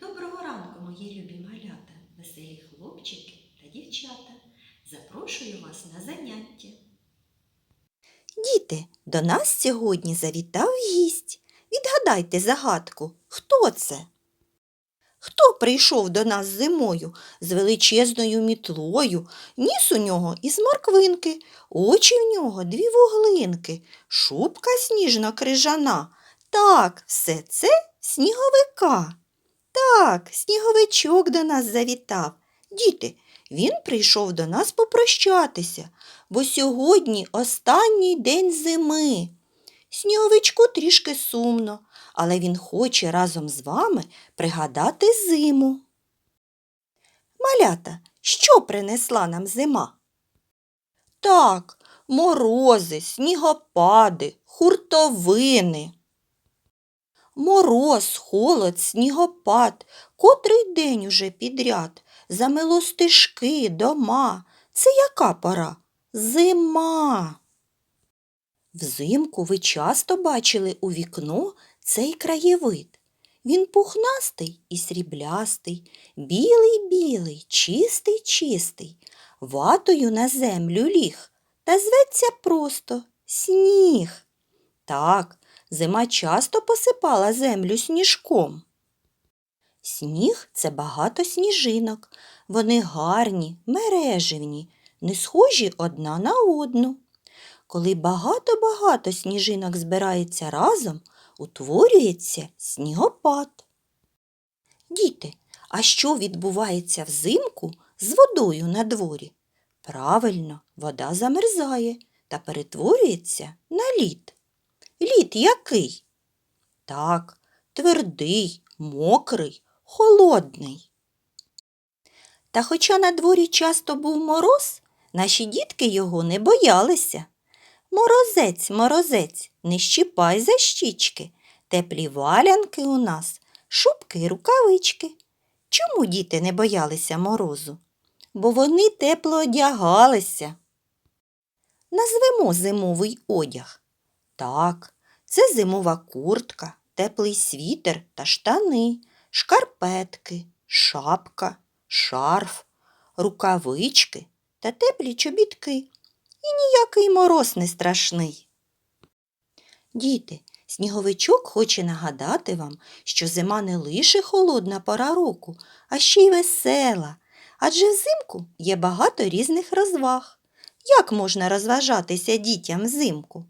Доброго ранку, мої любі малята, веселі хлопчики та дівчата. Запрошую вас на заняття. Діти, до нас сьогодні завітав гість. Відгадайте загадку, хто це? Хто прийшов до нас зимою з величезною мітлою, ніс у нього із морквинки, очі в нього дві вуглинки, шубка сніжно крижана. Так, все це сніговика. Так, сніговичок до нас завітав. Діти, він прийшов до нас попрощатися, бо сьогодні останній день зими. Сніговичку трішки сумно, але він хоче разом з вами пригадати зиму. Малята, що принесла нам зима? Так, морози, снігопади, хуртовини. Мороз, холод, снігопад, котрий день уже підряд, замело стежки, дома. Це яка пора? Зима. Взимку ви часто бачили у вікно цей краєвид. Він пухнастий і сріблястий, білий-білий, чистий-чистий, ватою на землю ліг та зветься просто сніг. Так, зима часто посипала землю сніжком. Сніг це багато сніжинок. Вони гарні, мереживні, не схожі одна на одну. Коли багато-багато сніжинок збирається разом, утворюється снігопад. Діти, а що відбувається взимку з водою на дворі? Правильно, вода замерзає та перетворюється на лід. Лід який? Так, твердий, мокрий, холодний. Та хоча на дворі часто був мороз, наші дітки його не боялися. Морозець, морозець, не щіпай за щічки, теплі валянки у нас, шубки рукавички. Чому діти не боялися морозу? Бо вони тепло одягалися. Назвемо зимовий одяг. Так, це зимова куртка, теплий світер та штани, шкарпетки, шапка, шарф, рукавички та теплі чобітки. І ніякий мороз не страшний. Діти, сніговичок хоче нагадати вам, що зима не лише холодна пора року, а ще й весела. Адже взимку є багато різних розваг. Як можна розважатися дітям взимку?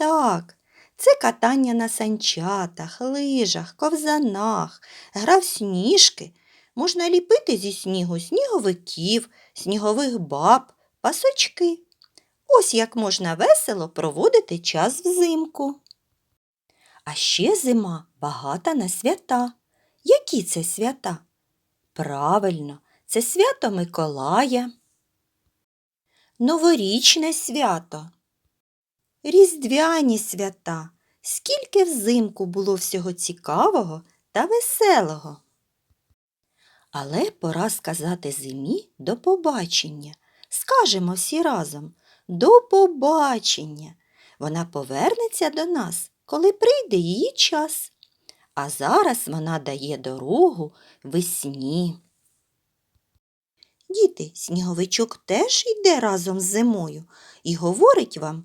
Так, це катання на санчатах, лижах, ковзанах, гра в сніжки. Можна ліпити зі снігу сніговиків, снігових баб, пасочки. Ось як можна весело проводити час взимку. А ще зима багата на свята. Які це свята? Правильно, це свято Миколая, Новорічне свято, Різдвяні свята. Скільки взимку було всього цікавого та веселого. Але пора сказати зимі до побачення. Скажемо всі разом до побачення. Вона повернеться до нас, коли прийде її час. А зараз вона дає дорогу весні. Діти, сніговичок теж йде разом з зимою і говорить вам